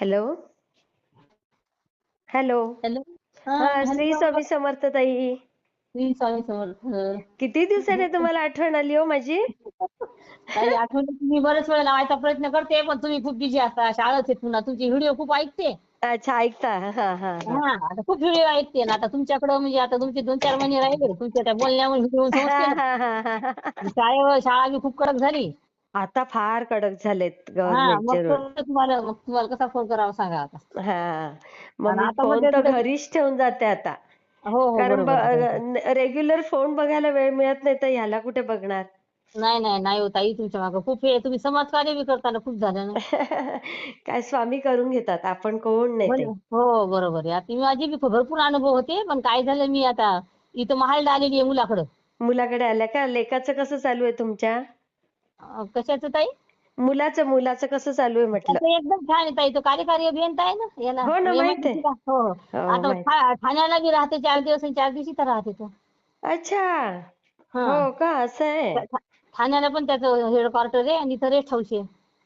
Hello. Hello. Hello. हा श्री स्वामी समर्थ ताई. श्री स्वामी समर्थ. किती दिवसाने तुम्हाला आठवण आली हो माझी? ताई आठवण. मी बरेच वेळा लावायचा प्रयत्न करते पण तुम्ही खूप बिझी असता शाळेत आहेत पुन्हा तुमचे व्हिडिओ खूप ऐकते. अच्छा ऐकता. हा हा हा. आता खूप व्हिडिओ ऐकते ना आता तुमच्याकडं म्हणजे आता तुमचे दोन चार महिने राहिले तुमच्या त्या बोलण्यामुळे व्हिडिओ हा, हा, हा, हा, हा. शाळेवर शाळा बी खूप कडक झाली. आता फार कडक झालेत गव्हर्नमेंटचे रूल तुम्हाला मग तुम्हाला कसा फोन करावा सांगा आता. हा मग आणि मी आता फोनमध्ये तर घरीच ठेवून जाते आता. हो हो कारण बरोबर. रेग्युलर फोन बघायला वेळ मिळत नाही तर ह्याला कुठे बघणार? नाही नाही नाही हो ताई तुमच्या मागं खूप हे तुम्ही समाजकार्य बी करताना खूप झालं ना. काय स्वामी करून घेतात आपण कोण नाही हो ते. ना. हो बरोबर आहे. आता माझे बी भरपूर अनुभव होते पण काय झालं मी आता इथं महालला आलेली आहे मुलाकडं. मुलाकडे आल्या का? लेखाचं कसं चालू आहे तुमच्या? अं, कशाचं ताई? मुलाचं मुलाचं कसं चालू आहे म्हटलं? त्याचं एकदम छान आहे ताई. तो कार्यकारी अभियंता आहे ना याला हो ना, माहीत आहे. MIDC ला. हो. हो, आता माहीत. ठा- ठाण्याला बी राहते चार दिवस आणि चार दिवशी तर राहते तो. अच्छा. हा. हो का? असं आहे. ठा- ठाण्याला पण त्याचं हेडक्वार्टर आहे आणि इथं रेस्ट हाऊस आहे.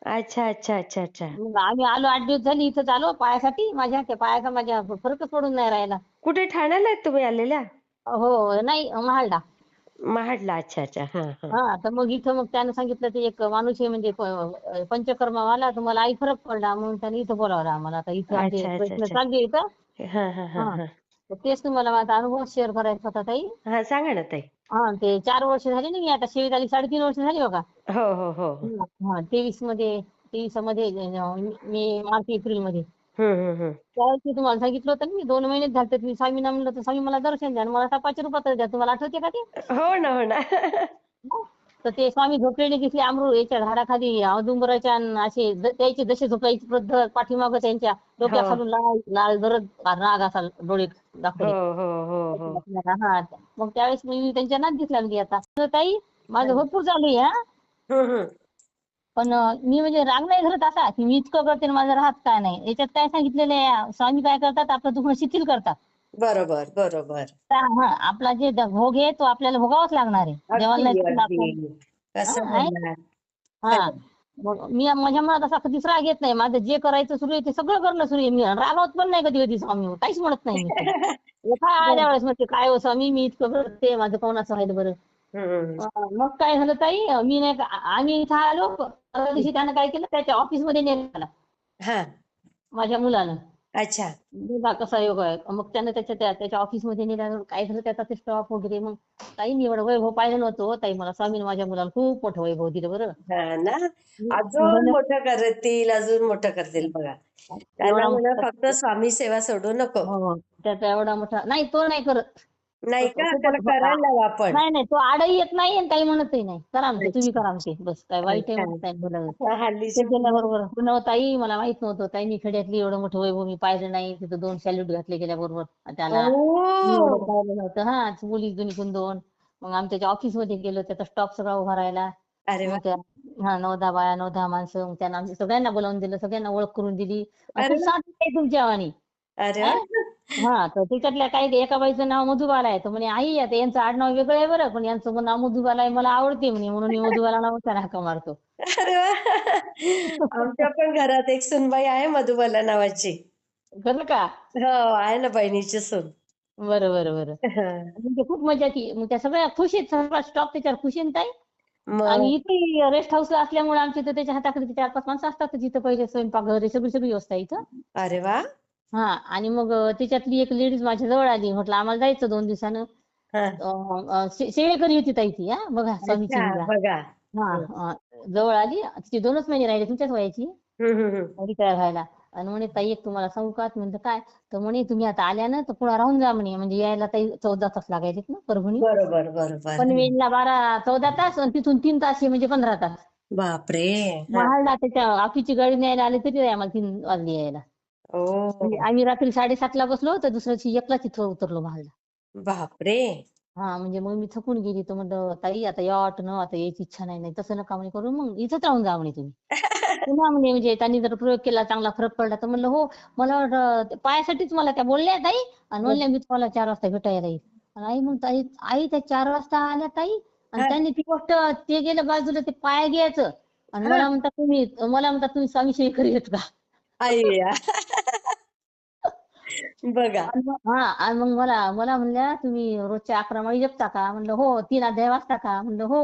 अच्छा अच्छा अच्छा अच्छा. मग आम्ही आलो आठ दिवस झाली इथं आलो पायासाठी माझ्या त्या पायाचा माझ्या फरकच पडून नाही राहिला. कुठे ठाण्याला आहेत तुम्ही आलेल्या? हो नाही महालला महाडला. अच्छा अच्छा. हा हा. हा तर मग इथं मग त्यानं सांगितलं ते एक माणूस आहे म्हणजे प- पंचकर्मावाला तुम्हाला आई फरक पडला म्हणून त्याने इथं बोलावलं आम्हाला. आता इथं आमचे अच्छा, अच्छा. चालले इथं. हा हा हा हा. हा. तर तेच तुम्हाला माझा अनुभव शेअर करायचा होता ताई. हा सांगा ना ताई. हा ते चार वर्ष झाली ना मी आता शेळी झाली साडेतीन वर्ष झाली बघा. हो हो हो. हो. हा तेवीसमध्ये तेवीसमध्ये अं, मे मार्च एप्रिलमध्ये हम्म हम्म हम्म. त्यावेळेस मी तुम्हाला सांगितलं होतं ना मी दोन महिनेच झाले मी स्वामींना म्हणलं तर स्वामी मला दर्शन द्या आणि मला टपाचे रुपये द्या. तुम्हाला आठवते का ते? हो ना हो ना. तर ते स्वामी झोपलेले दिसले अमृत याच्या झाडाखाली औदुंबराच्या अन असे ज- त्याचे जसे झोपायची पद्धत पाठीमागं त्यांच्या डोक्याखालून लाल लाल जरद नाग असा डोळे हो दाखवले. हो हो हो हा. मग त्यावेळेस मी त्यांच्या नात दिसला म्हणजे आता. तर ताई माझं भरपूर चालू आहे हा. हम्म हम्म. पण मी म्हणजे राग नाही धरत असा की मी इतकं करते आणि माझं राहत काय नाही. याच्यात काय सांगितलेलं आहे स्वामी काय करतात आपलं दुखणं शिथिल करतात. बरोबर बरोबर. हा आपला जे भोग आहे तो आपल्याला भोगावाच लागणार आहे. देवाला हा, हा. मी माझ्या मनात असा कधीच राग येत नाही. माझं जे करायचं सुरू आहे ते सगळं करणं सुरू आहे. मी रागावत पण नाही कधी कधी स्वामी. काहीच म्हणत नाही आल्या वेळेस म्हणते काय हो स्वामी मी इतकं करते माझं कोण असं राहिलं बरं. मग काय झालं ताई? मी नाही का- आम्ही इथं आलो परवा दिवशी त्यानं काय केलं त्याच्या ऑफिसमध्ये नेलं मला हा. माझ्या मुलानं. अच्छा. बघा कसा योग आहे. मग त्यानं त्याच्या त्या- त्याच्या ऑफिसमध्ये नेल्यावर काय झालं त्याचा ते स्टॉप वगैरे मग ताई मी एवढं वैभव पाहिलं नव्हतं. हो ताई मला स्वामीने माझ्या मुलाला खूप मोठं वैभव दिलं बरं. हा ना? अजून. मोठं करतील अजून मोठं करतील बघा. त्यांना एवढा म्हणा मोठा फक्त स्वामी सेवा सोडू नको. हो त्याचा एवढा मोठा नाही तो नाही करत. नाही का? त्याला. करायला लावा आपण. नाही नाही तो आडही येत नाही आणि काही म्हणतही नाही. करा म्हणते तुम्ही करा म्हणते बस काय वाईट आहे अच्छा. म्हणत नाही बोलावं. हा, हल्लीची ते पुन्हा ताई मला माहीत नव्हतं. ताईंनी खेड्यातली एवढं मोठं वैभव मी पाहिलं नाही. तिथं दोन सॅल्यूट घातले गेल्याबरोबर त्याला मी ओ एवढं पाहिलं नव्हतं. हा मुली जुनीकून दोन मग आम्ही त्याच्या ऑफिसमध्ये गेलो. त्याचा स्टॉप सगळा उभा राहिला अरे वा. मग त्या हा नऊ दहा बाया नऊ दहा माणसं. मग त्यांना आम्ही सगळ्यांना बोलावून दिलं. सगळ्यांना ओळख करून दिली. अरे वा. तुमच्या अरे वा. हा तर त्याच्यातल्या काही एका बाईचं नाव मधुबाला आहे. तर म्हणे आई आता यांचं आडनाव वेगळं आहे बरं पण यांचं नाव मधुबाला आहे मला आवडते म्हणे म्हणून मी मधुबाला नावाचा हाका मारतो. अरे वा. आमच्या पण घरात एक सुनबाई आहे मधुबाला नावाची. बरं का? हो आहे ना बहिणीची सून. बरं बरं बरं. म्हणजे खूप मजा ती. मग त्या सगळ्या खुश आहेत सगळा स्टॉप त्याच्यावर खुश आहे ना ताई? मग? आणि इथे रेस्ट हाऊसला असल्यामुळे आमच्या इथं त्याच्या हाताखाली चार पाच माणसं असतात जिथं पहिले स्वयंपाकघर हे सगळी सगळी व्यवस्था आहे इथं. अरे वा. हा आणि मग त्याच्यातली एक लेडीज माझ्या जवळ आली. म्हटलं आम्हाला जायचं दोन दिवसानं. हा. सेवेकरी होती ताई ती हा. बघा स्वामीची अच्छा, मुलगा बघा. हा अं, जवळ आली. तिचे दोनच महिने राहिले तुमच्याच वयाची. हम्म, हम्म, हम्म. रिटायर व्हायला. आणि म्हणे ताई एक तुम्हाला सांगू का? म्हणलं काय? तर म्हणे तुम्ही आता आल्या ना तर पुन्हा राहून जा म्हणे. म्हणजे यायला ताई चौदा तास लागायचे ना परभणी. बरोबर बरोबर. पनवेलला बारा चौदा तास आणि तिथून तीन तास म्हणजे पंधरा तास. बापरे. हा. महाडला त्याच्या ऑफिसची गाडी न्यायला आली तरी आम्हाला तीन वाजले यायला. ओ म्हणजे आम्ही रात्री साडेसातला बसलो तर दुसऱ्या दिवशी एकला तिथं उतरलो महाडला बापरे! हा म्हणजे मग मी थकून गेली तर म्हणलं ताई आता या वाटणं आता यायची इच्छा नाही नाही तसं नका म्हणे करू मग इथंच राहून जा म्हणे तुम्ही. पुन्हा म्हणे म्हणजे त्यांनी जर प्रयोग केला चांगला फरक पडला तर म्हणलं हो मला वाटलं ते पायासाठीच मला त्या बोलल्या ताई आणि म्हणल्या मी तुम्हाला चार वाजता भेटायला येईल. आणि आई मग ताई आई त्या चार वाजता आल्या ताई आणि हा. त्यांनी ती गोष्ट ते गेलं बाजूला ते पाया घ्यायचं. आणि मला म्हणतात तुम्ही मला म्हणतात तुम्ही स्वामी शेखर येत का? अय्या बघा. आणि मग- हा आणि मग मला मला म्हणल्या तुम्ही रोजच्या अकरा माळी जपता का? म्हणलं हो तीन अध्याय वाचता का? म्हणलं हो.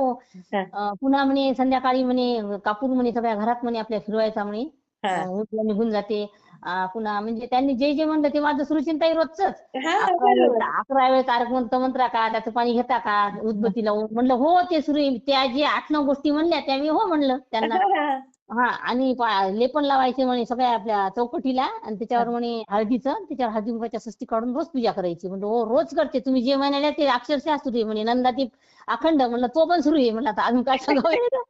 हा. अं, पुन्हा म्हणे संध्याकाळी म्हणे कापूर म्हणे सगळ्या घरात म्हणे आपल्या फिरवायचा म्हणे. हा. अं, उठल्या निघून जाते. अं, पुन्हा म्हणजे त्यांनी जे जे म्हणलं ते माझं सुरुचिंताई रोजच हा अकरा बरोबर. अकरा वेळेस तारक मंत्र मंत्रा का? त्याचं पाणी घेता का? उदबत्ती लावून. म्हणलं हो ते सुरू आहे. त्या जे आठ नऊ गोष्टी म्हणल्या त्या मी हो म्हणलं त्यांना. हा, हा. आणि पा- लेपन लावायचे म्हणे सगळ्या आपल्या चौकटीला आणि त्याच्यावर म्हणे हळदीचं त्याच्यावर हळदी कुंकाच्या सस्ती काढून रोज पूजा करायची. म्हणलं हो रोज करते. तुम्ही जे म्हणाले ते अक्षरशः सुरू आहे म्हणे नंदादीप अखंड. म्हणलं तो पण सुरू आहे. म्हणलं आता अजून काय सांगावं? याचं?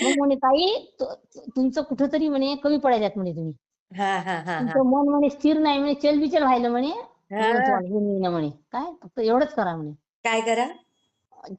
मग म्हणे ताई तु- तुमचं कुठंतरी म्हणे कमी पडायच्यात म्हणे तुम्ही. हा हा हा हा. तुमचं मन म्हणे स्थिर नाही म्हणे चलबिचल व्हायला म्हणे. म्हणून हा. तुम्हाला म्हणे. काय? फक्त एवढंच करा म्हणे. काय करा?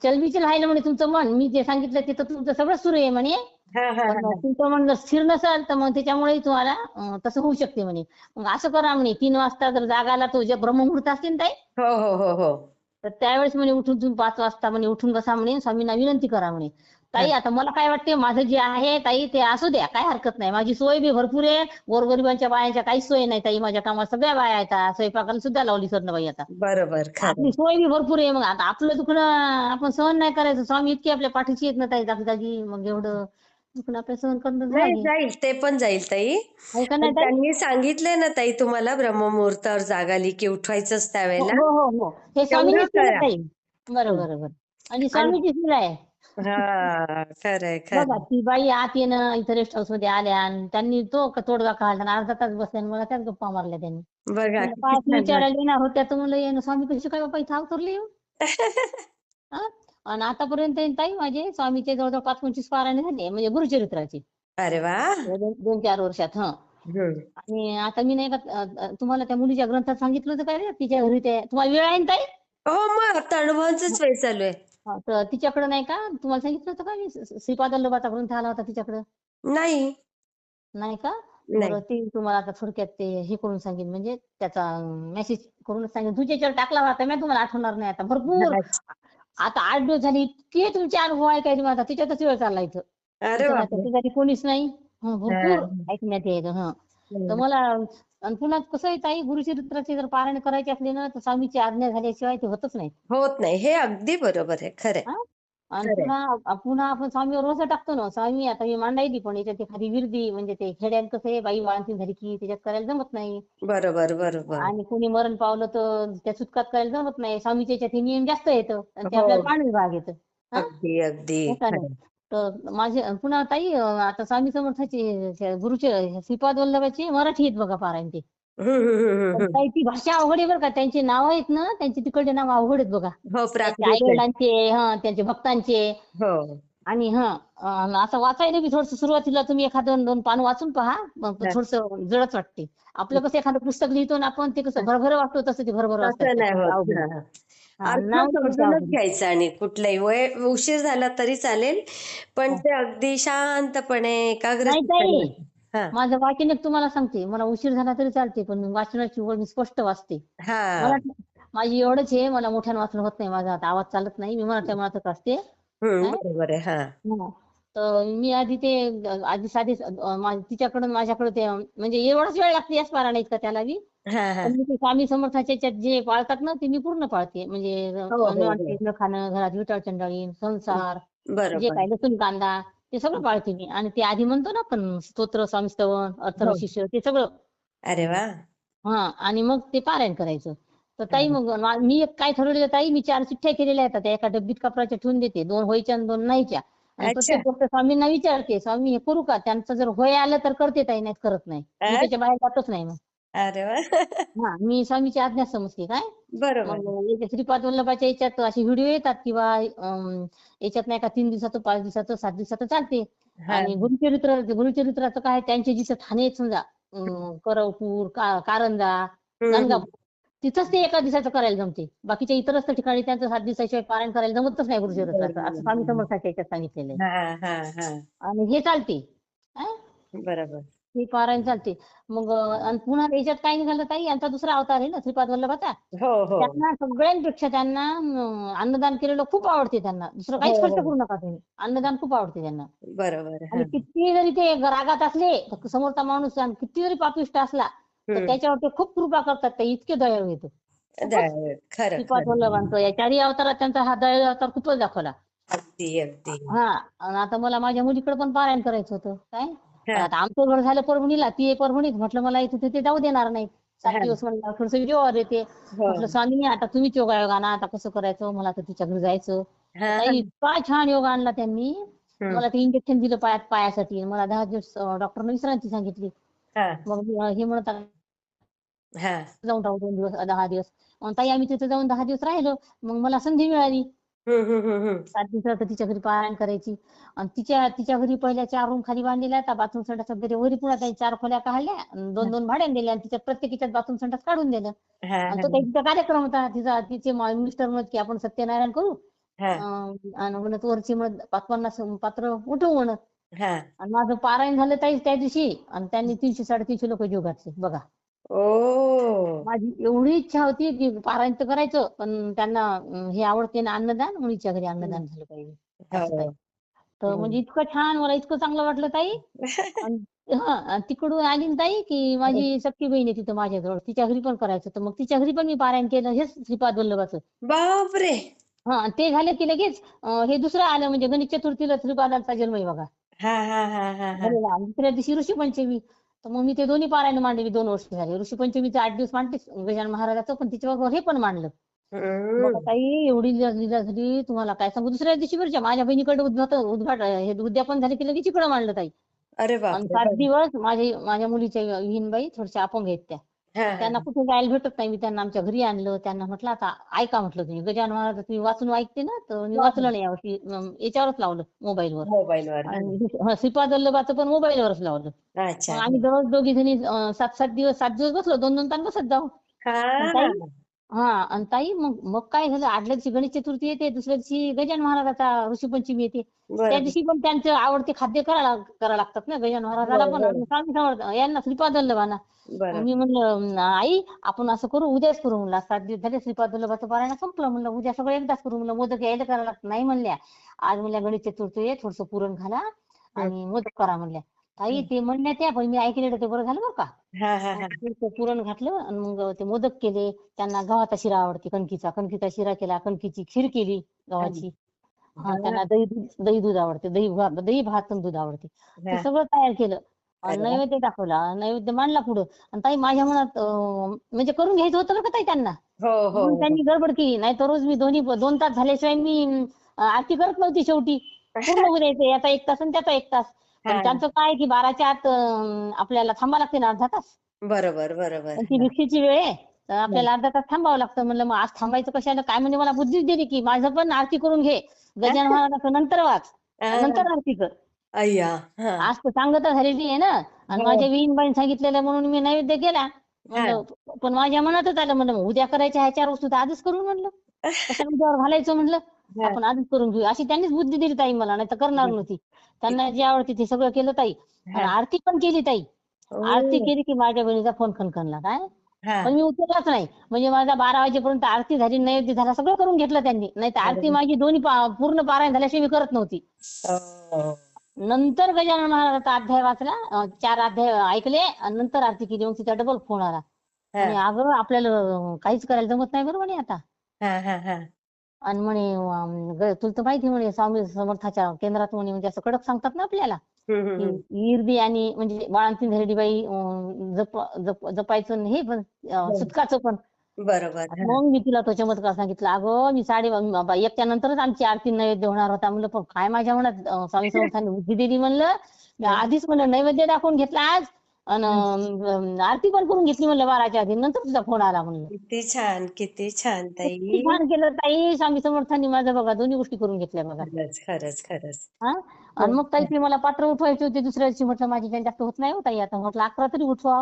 चलबिचल व्हायला म्हणे तुमचं मन. मी जे सांगितलं ते तर तुमचं सगळं सुरू आहे म्हणे. हा हा पण हा तुमचं मन जर स्थिर नसेल तर मग त्याच्यामुळे तुम्हाला अं, तसं होऊ शकते म्हणे. मग असं करा म्हणे. तीन वाजता जर जागाला तो जे ब्रह्ममुहूर्त असते ना ताई हो हो हो हो. तर त्यावेळेस म्हणे उठून तुम्ही पाच वाजता म्हणे उठून बसा म्हणे. स्वामींना विनंती करा म्हणे. ताई आता मला काय वाटते माझं जे आहे ताई ते असू द्या काय हरकत नाही. माझी सोय बी भरपूर आहे. गोरगरिबांच्या बायांच्या काहीच सोय नाही ताई माझ्या कामात सगळ्या बाया आहेत. स्वयंपाकाला सुद्धा लावली सर बाई आता. बरोबर आपली सोय बी भरपूर आहे. मग आता आपलं दुखणं आपण सहन नाही करायचं. स्वामी इतके आपल्या पाठीशी येत ना ताई जागी जागी मग एवढं दुखणं आपल्या सहन करणं नाही झाली जाईल. ते पण जाईल ताई. आहे का नाही ताई? त्यांनी सांगितलंय ना ताई तुम्हाला ब्रह्ममुहूर्तावर जाग आली की उठवायचंच त्यावेळेला. हो हो हो. हे स्वामींनीच केलं करा. ताई बरोबर बरोबर आणि स्वामीचीच लीला आहे. हा खरंय बघा ती बाई आत येणं इथं रेस्ट हाऊसमध्ये आल्या आणि त्यांनी तो क- तोडगा काढला आणि अर्धा तास बसल्या आणि मला त्याच गप्पा मारल्या त्यांनी. बघा म्हणलं, किती छान विचारायला येणार होत्या तर म्हणलं येणं स्वामी कशी काय बाबा इथं अवतरले येऊन हा? आणि आतापर्यंत ताई माझे स्वामीचे जवळजवळ पाच पंचवीस पारायणे झाले म्हणजे गुरुचरित्राचे. अरे वा. दोन दोन चार वर्षात हा. हम्म. आणि आता मी नाही का अ, अ, तुम्हाला त्या मुलीच्या ग्रंथात सांगितलं होतं काय रे? तिच्या घरी ते तुम्हाला वेळ आहे ना ताई? हो मग आता अनुभवांचाच वेळ चालू आहे. हा, तर तिच्याकडे नाही का? तुम्हाला सांगितलं होतं का मी? स- श्रीपाद वल्लभाचा ग्रंथ आला होता तिच्याकडे? नाही. नाही का? नाही. बरं ते तुम्हाला आता थोडक्यात ते हे करून सांगेन. म्हणजे त्याचा मेसेज करूनच सांगेन. तुझ्या याच्यावर टाकला होता मी तुम्हाला आठवणार नाही आता. भरपूर. आता आठ दिवस झाले इतके तुमचे अनुभव ऐकायचे मला त्याच्यातच वेळ चालला इथं. अरे कोणीच नाही. हं, भरपूर हा. ऐकण्यात यायचं हं. तर. मला आणि पुन्हा कसं आहे ताई गुरुचरित्राचे जर पारायण करायचे असले ना तर स्वामीची आज्ञा झाल्याशिवाय ते होतच नाही होत नाही हे अगदी बरोबर आहे खरंय हा? आणि खरंय. पुन्हा पुन्हा आपण स्वामीवर रोज टाकतो ना स्वामी आता मी मांडायली पण याच्यात एखादी विरदी म्हणजे ते खेड्यात कसं आहे बाई माणसी झाली की त्याच्यात करायला जमत नाही बरोबर बरोबर आणि कोणी मरण पावलं तर त्या सुटकात करायला जमत नाही स्वामीच्या याच्यात हे नियम जास्त येतं आणि ते हो. आपल्याला पाणी भाग येतं? अगदी अगदी हो? खरंय. तर माझे पुन्हा ताई आता स्वामी समर्थाचे गुरुचे श्रीपाद वल्लभाचे मराठी आहेत बघा पारायण ते. ताई ती भाषा अवघड आहे बरं का. त्यांची नाव आहेत ना त्यांची तिकडचे नाव अवघड आहेत बघा. हो त्यांचे आई. वडिलांचे हा त्यांचे भक्तांचे. हो. आणि हा असं वाचायला बी थोडस सुरुवातीला तुम्ही एखादं दोन पान वाचून पहा मग हा. थोडस जडच वाटते. आपलं कसं एखादं पुस्तक लिहितो ना आपण ते कसं भरभर वाचतो तसं ते भरभर वाचतात. तसं नाही ते. होत. अवघड. हा. हा, अर्थ नाव थोडंसं समजूनच अवघड. घ्यायचं आणि कुठलाही. वय उशीर झाला तरी चालेल. पण ते अगदी शांतपणे एकाग्र नाही ताई. चित्ताने. हा. माझं वाचन एक तुम्हाला सांगते. मला उशीर झाला तरी चालते पण वाचनाची ओढ मी स्पष्ट वाचते. हा. मला माझी एवढंच आहे मला मोठ्यानं वाचन होत नाही. माझा आता आवाज चालत नाही. मी मनातल्या मनातच असते काय? बरोबर आहे हा. हा. तर मी आधी ते आधी साधी तिच्याकडून माझ्याकडे ते म्हणजे एवढाच वेळ लागते याच पारायण इतका त्याला बी. हा हा. मी ते स्वामी समर्थाच्या याच्यात जे पाळतात ना ते मी पूर्ण पाळते. म्हणजे हो, हो. न खाणं घरात विटाळ चंडाळी संसार जे बरोबर काय लसूण कांदा ते सगळं पाळते मी. आणि ते आधी म्हणतो ना आपण स्तोत्र स्वामी स्तवन अथर्व हो. शिष्य ते सगळं. अरे वा. हा. आणि मग ते पारायण करायचं. तर ताई मग मा- एक काय ठरवलेलं ताई मी चार चिठ्ठ्या केलेल्या आहेत त्या एका डब्बीत कपड्याच्या ठेवून देते दोन होईच्या आणि दोन नाहीच्या. आणि. प्रत्येक गोष्ट स्वामींना विचारते स्वामी हे करू का? त्यांचं जर होय आलं तर करते ताई नाही करत नाही. मी? त्याच्या बाहेर जातच नाही मग. अरे हा मी स्वामीची आज्ञा समजते काय? बरोबर. श्रीपाद वल्लभाच्या याच्यात असे व्हिडिओ येतात किंवा याच्यात नाही का तीन दिवसाचं पाच दिवसाचं सात दिवसाचं चालते. आणि गुरुचरित्र गुरुचरित्राचं काय त्यांचे जिथं ठाणे समजा. करवपूर कारंजा गाणगापूर तिथंच ते एका दिवसाचं करायला जमते. बाकीच्या इतरच ठिकाणी त्यांचं सात दिवसाशिवाय पारायण करायला जमतच नाही गुरुचरित्राचं असं स्वामी समर्थाच्या याच्यात सांगितलेलं आहे. हा हा हा. आणि हे चालते. हा? बरोबर. ते पारायण चालते. मग आणि पुन्हा याच्यात काय निघालं ताई? यांचा दुसरा अवतार आहे ना श्रीपाद वल्लभाचा? हो हो. त्यांना सगळ्यांपेक्षा त्यांना अन्नदान केलेलं खूप आवडते त्यांना. दुसरं काहीच हो, खर्च हो. करू नका तुम्ही. अन्नदान खूप आवडते त्यांना. बरोबर आणि हा. किती जरी ते रागात असले तर समोरचा माणूस आणि किती जरी पापिष्ट असला तर. त्याच्यावर ते खूप कृपा करतात ते इतके दयाळू येतो. खरं खरं वल्लभांचं या चारही अवतारात त्यांचा हा दयाळू अवतार खूपच दाखवला अगदी अगदी हा आणि आता मला माझ्या मुलीकडे पण पारायण करायचं होतं काय हा. आता आमचं घर झालं परभणीला ती आहे परभणीत म्हटलं मला इथे तिथे जाऊ देणार नाही सात हा. दिवस म्हणलं थोडस जीवावर येते हो. म्हटलं स्वामीनी आता तुम्हीच योगा योगा ना आता कसं करायचं मला तर तिच्या घरी जायचं हा. ताई, इतका छान योगा आणला त्यांनी हम्म. मला ते इंजेक्शन दिलं पायात पायासाठी मला दहा दिवस डॉक्टरने विश्रांती सांगितली हा. मग मी- हे म्हणतात हा. जाऊन राहू दोन दिवस दहा दिवस. मग ताई आम्ही तिथे जाऊन दहा दिवस राहिलो मग मला संधी मिळाली. सात दिवसात तिच्या घरी पारायण करायची. आणि तिच्या तिच्या घरी पहिल्या चार रूम खाली बांधलेल्या आता बाथरूम संडास वगैरे वरी पुन्हा त्यांनी चार खोल्या काढल्या आणि दोन दोन भाड्याने दिल्या. आणि तिच्यात प्रत्येकीच्यात बाथरूम संडास काढून दिलं. हा, आणि तो काही तिचा कार्यक्रम होता. तिचा तिचे मा- मिस्टर म्हणत की आपण सत्यनारायण करू. हा. अं, आणि म्हणत वरची म्हणत पन्नास पात्र उठवू म्हणत. हा. आणि माझं पारायण झालं ताई त्या दिवशी. आणि त्यांनी तीनशे साडेतीनशे लोक जीव घातले. बघा. ओ. माझी एवढी इच्छा होती की पारायण तर करायचं पण त्यांना अं, हे आवडते ना अन्नदान मुलीच्या घरी अन्नदान झालं पाहिजे. असं हो. तर हम्म. म्हणजे इतकं छान मला इतकं चांगलं वाटलं ताई. आणि हा आणि तिकडून आली ना ताई की माझी सख्खी बहीण आहे तिथं माझ्याजवळ. तिच्या घरी पण करायचं. तर मग तिच्या घरी पण मी पारायण केलं. हेच श्रीपाद वल्लभाचं. बापरे. हा आणि ते झालं की लगेच अं, हे दुसरं आलं म्हणजे गणेश चतुर्थीला श्रीपादांचा जन्म आहे बघा. हा हा हा हा हा. झालेला. आणि दुसऱ्या दिवशी ऋषीपंचमी. तर मग मी ते दोन्ही पारायण मांडले दोन वर्ष झाले. ऋषीपंचमीचं आठ दिवस मांडतेच गजानन महाराजाचं पण तिच्याबरोबर हे पण मांडलं. मग ताई एवढी लीला झाली तुम्हाला काय सांगू? दुसऱ्या दिवशी बरच्या माझ्या बहिणीकडे उद्घाट उद्घाट हे उद्यापन झाले की लगेच इकडे मांडलं ताई. अरे सात दिवस माझे माझ्या मुलीच्या विहीनबाई थोडशा अपंग आहेत त्या. त्यांना कुठे जायला भेटत नाही. मी त्यांना आमच्या घरी आणलं. त्यांना म्हटलं आता ऐका म्हटलं तुम्ही. गजानन महाराज तुम्ही वाचून ऐकते ना? तर मी वाचलं नाही यावर्षी. याच्यावरच लावलं मोबाईलवर. मोबाईलवर. आणि श्रीपाद वल्लभाचं पण मोबाईलवरच लावलं. आम्ही दररोज दोघी जणी सात सात दिवस सात दिवस बसलो. दोन दोन तास बसत जाऊ. हा आणि ताई मग मग काय झालं? आदल्या दिवशी गणेश चतुर्थी येते दुसऱ्या दिवशी गजानन महाराजाचा ऋषीपंचमी येते. त्या दिवशी पण त्यांचं आवडते खाद्य करायला करावं लागतात ना गजानन महाराजाला पण. बरोबर. आणि स्वामी समर्थ यांना श्रीपाद वल्लभांना बरं. मी म्हणलं "अं, आई आपण असं करू उद्याच करू म्हणलं. सात दिवस झाले श्रीपाद वल्लभाचं पारायण संपलं. म्हणलं उद्या सगळं एकदाच करू. म्हणलं मोदक यायला करायला लागतं नाही म्हणल्या. आज म्हणल्या गणेश चतुर्थी आहे थोडस पुरण घाला आणि मोदक करा म्हणल्या. ताई ते म्हणल्या त्या पण मी ऐकलेलं ते बरं झालं बरं का. हा हा हा. पुरण घातलं आणि मग ते मोदक केले. त्यांना गव्हाचा शिरा आवडते कणकीचा. कणकीचा शिरा केला कणकीची खीर केली गव्हाची. हा त्यांना दही दूध दही दूध आवडते दही भात दही भात आणि दूध आवडते. ते हा. सगळं तयार केलं. आणि वा. नैवेद्य दाखवला नैवेद्य मांडला पुढं. आणि ताई माझ्या मनात अं, म्हणजे करून घ्यायचं होतं बरं का ताई त्यांना. हो हो म्हणून त्यांनी गडबड केली. नाही तर रोज मी दोन्ही दोन तास झाल्याशिवाय मी अं, आरती करत नव्हती शेवटी. पूर्ण होऊ द्यायचं याचा एक तास आणि त्याचा एक तास. हा. पण त्यांचं काय की बाराच्या आत अं, आपल्याला थांबावं लागते ना अर्धा तास? बरोबर बरोबर. पण ती भिक्षेची वेळ आहे. तर आपल्याला अर्धा तास थांबावं लागतं. म्हणलं मग आज थांबायचं कशाला? काय म्हणजे मला बुद्धीच दिली की माझं पण आरती करून घे. गजानन महाराजाचं नंतर वाच. हा. नंतर आरती कर. अय्या हा. आज तर सांगता झालेली आहे ना. आणि हो. माझ्या विहीनबाईने सांगितलेलं म्हणून मी नैवेद्य केला. म्हणलं पण माझ्या मनातच आलं म्हणलं मग उद्या करायच्या ह्या चार वस्तू तर आजच करू म्हणलं. कशाला उद्यावर घालायचं म्हणलं. आपण आधीच करून घेऊ. अशी त्यांनीच बुद्धी दिली ताई मला नाही तर करणार नव्हती. त्यांना जे आवडते ते सगळं केलं ताई. आणि हा. आरती पण केली ताई. ओ. आरती केली की माझ्या बहिणीचा फोन खणखणला. काय? हा. पण मी उचललाच नाही. म्हणजे माझा बारा वाजेपर्यंत आरती झाली नैवेद्य झाला सगळं करून घेतलं त्यांनी. नाही तर आरती माझी दोन्ही पूर्ण पारायण झाल्याशिवाय मी करत नव्हती. हो. नंतर गजानन महाराजाचा अध्याय वाचला. चार अध्याय ऐकले आणि नंतर आरती केली. मग तिचा डबल फोन आला. हा. आणि अगं आपल्याला काहीच करायला जमत नाही बरं म्हणे आता. हा, हा, हा. आणि म्हणे अं, ग- तुला तर माहिती म्हणे स्वामी समर्थाच्या केंद्रात म्हणे म्हणजे असं कडक सांगतात ना आपल्याला हम्म, हम्म, हम्म. की इर्दी आणि म्हणजे बाळांतीन धरडीबाई अं, जप जप जपायचं आणि हे पण अं, हो. सुटकाचं पण बरोबर हा. मग मी तिला तो चमत्कार सांगितला अगं मी साडे बाबा एकच्या नंतरच आमची आरती नैवेद्य होणार होता म्हणलं पण काय माझ्या मनात अं, स्वामी समर्थांनी बुद्धी दिली म्हणलं मी आधीच म्हणलं नैवेद्य दाखवून घेतला आज आणि आरती पण करून घेतली म्हणलं बाराच्या आधी. नंतर तुझा फोन आला म्हणलं. किती छान किती छान ताई. छान केलं ताई. स्वामी समर्थांनी माझं बघा दोन्ही गोष्टी करून घेतल्या बघा. खरंच खरंच खरंच. हा? आणि मग ताई ते मला पात्र उठवायचे होते दुसऱ्या दिवशी. म्हटलं माझी काही जास्त होत नाही हो ताई. आता म्हटलं अकरा तरी उठवा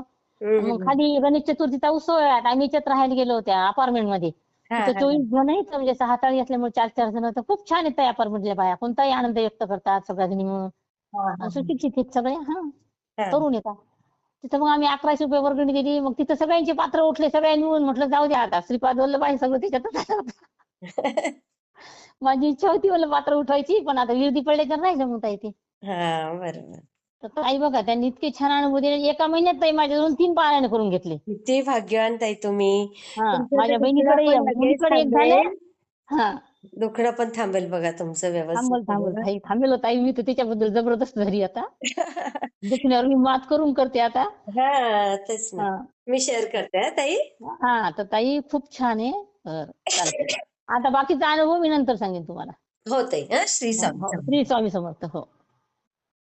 मग खाली गणेश चतुर्थीचा उत्सव आहे. आम्ही याच्यात राहायला गेलो होत्या अपार्टमेंटमध्ये. तिथं चोवीस जण आहेत. म्हणजे सहा ताळी असल्यामुळे चार चार जण. तर खूप छान आहेत अपार्टमेंटल्या बाया. कोणताही आनंद व्यक्त करतात सगळ्या जणी आणि सुशिक्षित आहेत सगळे. हा. हा. तरुण येतात तिथं मग आम्ही अकराशे रुपये वर्गणी दिली. मग तिथं सगळ्यांचे पात्र उठले सगळ्यांनी मिळून म्हटलं जाऊ द्या आता श्रीपाद वल्लभाई सगळं त्याच्यातच. माझी इच्छा होती मला पात्र उठवायची पण आता विरोधी पडल्याच्या नाही जमता हा बरोबर. तर ताई बघा त्यांनी इतके छान अनुभव दिले. एका महिन्यात ताई माझ्याकडून तीन पारायण करून घेतले. किती भाग्यवान ताई तुम्ही. माझ्या ते बहिणीकडे एक झाले. हा. दुखणं पण थांबेल बघा तुमचं थांबल व्यवस्थित. थांबल ताई थांबेल हो ताई मी तर त्याच्याबद्दल जबरदस्त झाली आता. दुखण्यावर मी मात करून करते आता. हा तेच ना. हा. मी शेअर करते हा ताई. हा तर ताई खूप छान आहे. बरं, चालतंय. आता बाकीचा अनुभव मी नंतर सांगेन तुम्हाला. हो ताई हा श्री हो, स्वामी हो. समर्थ. श्री स्वामी समर्थ हो.